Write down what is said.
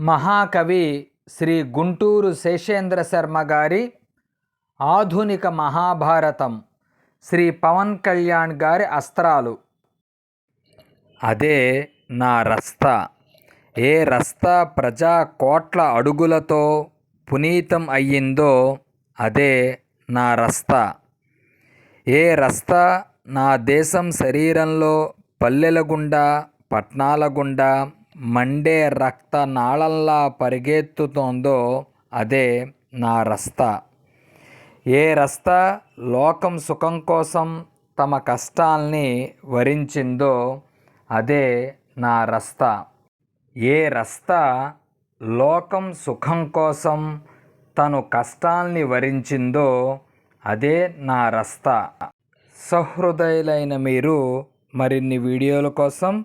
మహాకవి శ్రీ గుంటూరు శేషేంద్ర శర్మ గారి ఆధునిక మహాభారతం శ్రీ పవన్ కళ్యాణ్ గారి అస్త్రాలు. అదే నా రస్తా. ఏ రస్తా ప్రజా కోట్ల అడుగులతో పునీతం అయ్యిందో అదే నా రస్తా. ఏ రస్తా నా దేశం శరీరంలో పల్లెల గుండా పట్నాల గుండా మండే రక్త నాళంలా పరిగెత్తుతోందో అదే నా రస్తా. ఏ రస్తా లోకం సుఖం కోసం తమ కష్టాల్ని వరించిందో అదే నా రస్తా. ఏ రస్తా లోకం సుఖం కోసం తను కష్టాల్ని వరించిందో అదే నా రస్తా. సహృదయులైన మీరు మరిన్ని వీడియోల కోసం